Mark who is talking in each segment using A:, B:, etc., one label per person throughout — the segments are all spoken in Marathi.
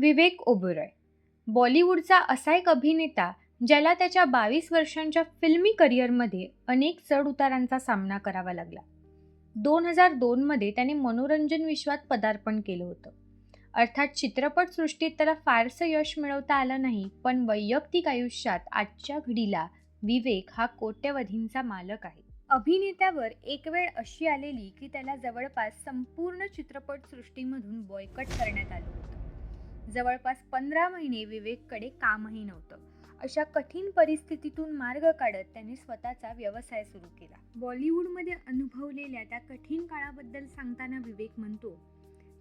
A: विवेक ओबेरॉय. बॉलिवूडचा असा एक अभिनेता ज्याला त्याच्या बावीस वर्षांच्या फिल्मी करिअरमध्ये अनेक चढउतारांचा सामना करावा लागला. दोन हजार दोनमध्ये त्याने मनोरंजन विश्वात पदार्पण केलं होतं. अर्थात चित्रपटसृष्टीत त्याला फारसं यश मिळवता आलं नाही पण वैयक्तिक आयुष्यात आजच्या घडीला विवेक हा कोट्यवधींचा मालक आहे. अभिनेत्यावर एक वेळ अशी आलेली की त्याला जवळपास संपूर्ण चित्रपटसृष्टीमधून बॉयकट करण्यात आलं होतं. जवळपास पंधरा महिने विवेककडे कामही नव्हतं. अशा कठीण परिस्थितीतून मार्ग काढत त्याने स्वतःचा व्यवसाय सुरू केला. बॉलिवूडमध्ये अनुभवलेल्या त्या कठीण काळाबद्दल सांगताना विवेक म्हणतो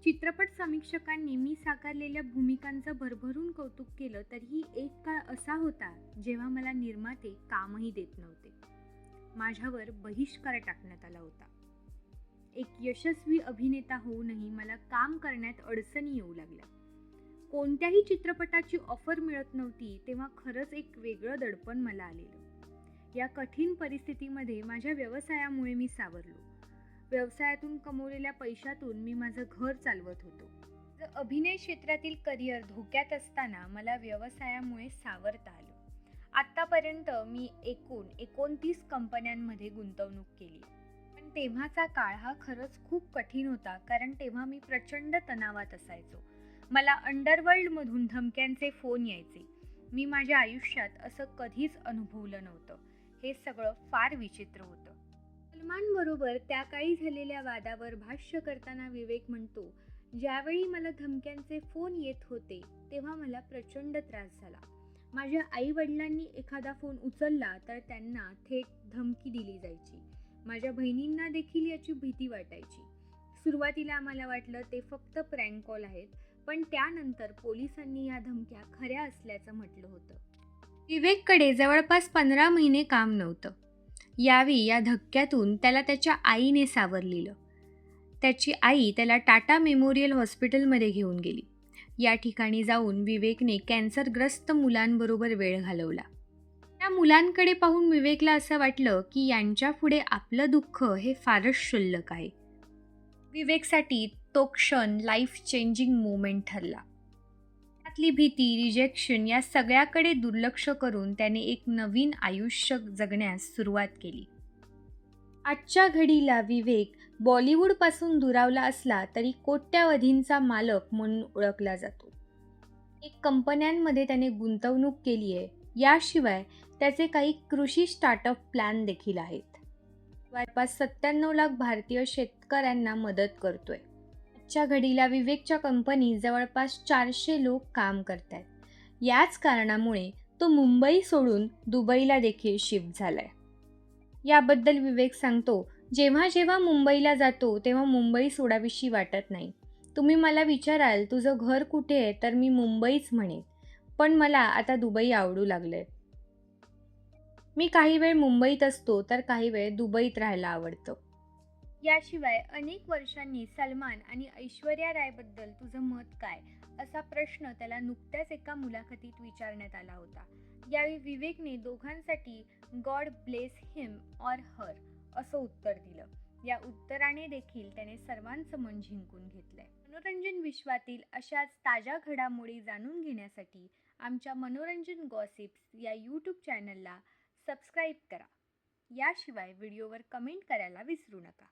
A: चित्रपट समीक्षकांनी मी साकारलेल्या भूमिकांचं भरभरून कौतुक केलं तरीही एक काळ असा होता जेव्हा मला निर्माते कामही देत नव्हते. माझ्यावर बहिष्कार टाकण्यात आला होता. एक यशस्वी अभिनेता होऊनही मला काम करण्यात अडचणी येऊ लागल्या. कोणत्याही चित्रपटाची ऑफर मिळत नव्हती तेव्हा खरंच एक वेगळं दडपण मला आलेलं. या कठीण परिस्थितीमध्ये माझ्या व्यवसायामुळे मी सावरलो. व्यवसायातून कमवलेल्या पैशातून मी माझं घर चालवत होतो. अभिनय क्षेत्रातील करिअर धोक्यात असताना मला व्यवसायामुळे सावरता आलं. आत्तापर्यंत मी एकूण एकोणतीस कंपन्यांमध्ये गुंतवणूक केली. पण तेव्हाचा काळ हा खरंच खूप कठीण होता कारण तेव्हा मी प्रचंड तणावात असायचो. मला अंडरवर्ल्डमधून धमक्यांचे फोन यायचे. मी माझ्या आयुष्यात असं कधीच अनुभवलं नव्हतं. हे सगळं फार विचित्र होतं. सलमानबरोबर त्या काळी झालेल्या वादावर भाष्य करताना विवेक म्हणतो ज्यावेळी मला धमक्यांचे फोन येत होते तेव्हा मला प्रचंड त्रास झाला. माझ्या आई वडिलांनी एखादा फोन उचलला तर त्यांना थेट धमकी दिली जायची. माझ्या बहिणींना देखील याची भीती वाटायची. सुरुवातीला आम्हाला वाटलं ते फक्त प्रँक कॉल आहेत पण त्यानंतर पोलिसांनी या धमक्या खऱ्या असल्याचं म्हटलं होतं. विवेककडे जवळपास पंधरा महिने काम नव्हतं. यावेळी या धक्क्यातून त्याला त्याच्या आईने सावरलेलं. त्याची आई त्याला टाटा मेमोरियल हॉस्पिटलमध्ये घेऊन गेली. या ठिकाणी जाऊन विवेकने कॅन्सरग्रस्त मुलांबरोबर वेळ घालवला. त्या मुलांकडे पाहून विवेकला असं वाटलं की यांच्या पुढे आपलं दुःख हे फारच क्षुल्लक आहे. विवेकसाठी तो क्षण लाईफ चेंजिंग मोमेंट ठरला. त्यातली भीती रिजेक्शन या सगळ्याकडे दुर्लक्ष करून त्याने एक नवीन आयुष्य जगण्यास सुरुवात केली. आजच्या घडीला विवेक बॉलिवूडपासून दुरावला असला तरी कोट्यावधींचा मालक म्हणून ओळखला जातो. एक कंपन्यांमध्ये त्याने गुंतवणूक केली आहे. याशिवाय त्याचे काही कृषी स्टार्टअप प्लॅन देखील आहेत. जवळपास सत्त्याण्णव लाख भारतीय शेतकऱ्यांना मदत करतोय. आजच्या घडीला विवेकच्या कंपनी जवळपास चारशे लोक काम करत आहेत याच कारणामुळे तो मुंबई सोडून दुबईला देखील शिफ्ट झालाय. याबद्दल विवेक सांगतो जेव्हा जेव्हा मुंबईला जातो तेव्हा मुंबई सोडाविषयी वाटत नाही. तुम्ही मला विचाराल तुझं घर कुठे आहे? तर मी मुंबईच म्हणेन. पण मला आता दुबई आवडू लागलंय. मी काही वेळ मुंबईत असतो तर काही वेळ दुबईत राहायला आवडतं. याशिवाय अनेक वर्षांनी सलमान आणि ऐश्वर्या रायबद्दल तुझं मत काय? असा प्रश्न त्याला नुकत्याच एका मुलाखतीत विचारण्यात आला होता. यावेळी विवेकने दोघांसाठी god bless him or her असं उत्तर दिलं. या उत्तराने देखील त्याने सर्वांचं मन जिंकून घेतलंय. मनोरंजन विश्वातील अशाच ताज्या घडामोडी जाणून घेण्यासाठी आमच्या मनोरंजन गॉसिप्स या यूट्यूब चॅनलला सबस्क्राईब करा. याशिवाय व्हिडिओवर कमेंट करायला विसरू नका.